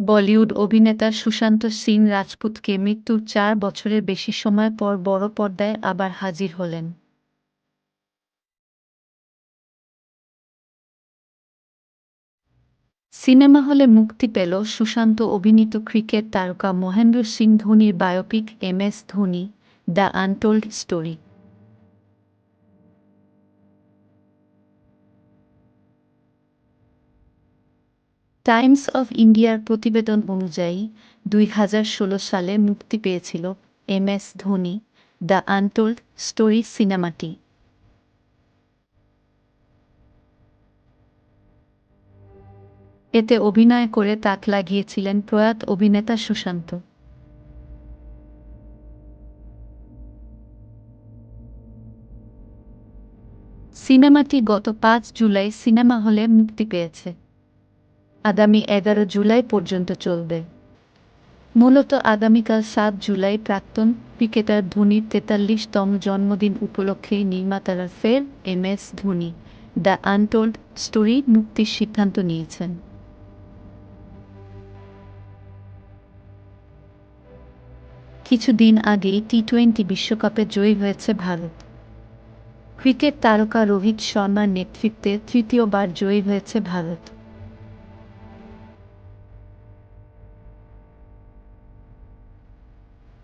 বলিউড অভিনেতা সুশান্ত সিং রাজপুতকে মৃত্যুর চার বছরের বেশি সময় পর বড় পর্দায় আবার হাজির হলেন। সিনেমা হলে মুক্তি পেল সুশান্ত অভিনীত ক্রিকেট তারকা মহেন্দ্র সিং ধোনির biopic M S Dhoni, the untold story. Times of ইন্ডিয়ার প্রতিবেদন অনুযায়ী দুই হাজার ষোলো সালে মুক্তি পেয়েছিল M S Dhoni, the untold story সিনেমাটি। এতে অভিনয় করে তাক লাগিয়েছিলেন প্রয়াত অভিনেতা সুশান্ত। সিনেমাটি গত পাঁচ জুলাই সিনেমা হলে মুক্তি পেয়েছে। আগামী এগারো জুলাই পর্যন্ত চলবে। মূলত আগামীকাল সাত জুলাই প্রাক্তন ক্রিকেটার ধোনির তেতাল্লিশতম জন্মদিন উপলক্ষেই নির্মাতারা ফের M S Dhoni, the untold story মুক্তির সিদ্ধান্ত নিয়েছেন। কিছুদিন আগেই টি টোয়েন্টি বিশ্বকাপে জয়ী হয়েছে ভারত। ক্রিকেট তারকা রোহিত শর্মার নেতৃত্বে তৃতীয়বার জয়ী হয়েছে ভারত।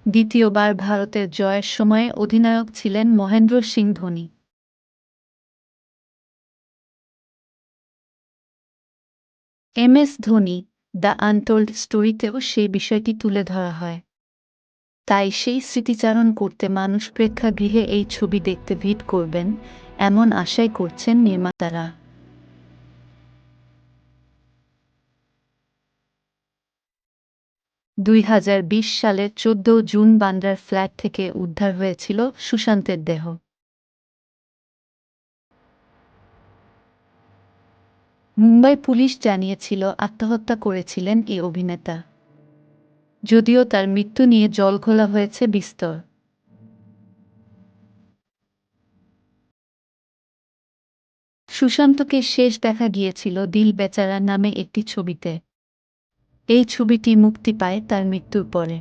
দ্বিতীয়বার ভারতের জয়ের সময়ে অধিনায়ক ছিলেন Mahendra Singh Dhoni. M S Dhoni, the untold স্টোরিতেও সেই বিষয়টি তুলে ধরা হয়। তাই সেই স্মৃতিচারণ করতে মানুষ প্রেক্ষাগৃহে এই ছবি দেখতে ভিড় করবেন, এমন আশাই করছেন নির্মাতারা। দুই হাজার বিশ সালের চোদ্দ জুন বান্দ্রার ফ্ল্যাট থেকে উদ্ধার হয়েছিল সুশান্তের দেহ। মুম্বাই পুলিশ জানিয়েছিল আত্মহত্যা করেছিলেন এই অভিনেতা। যদিও তার মৃত্যু নিয়ে জল খোলা হয়েছে বিস্তর। সুশান্তকে শেষ দেখা গিয়েছিল দিল বেচারা নামে একটি ছবিতে। এই ছবিটি মুক্তি পায় তার মৃত্যুর পরে।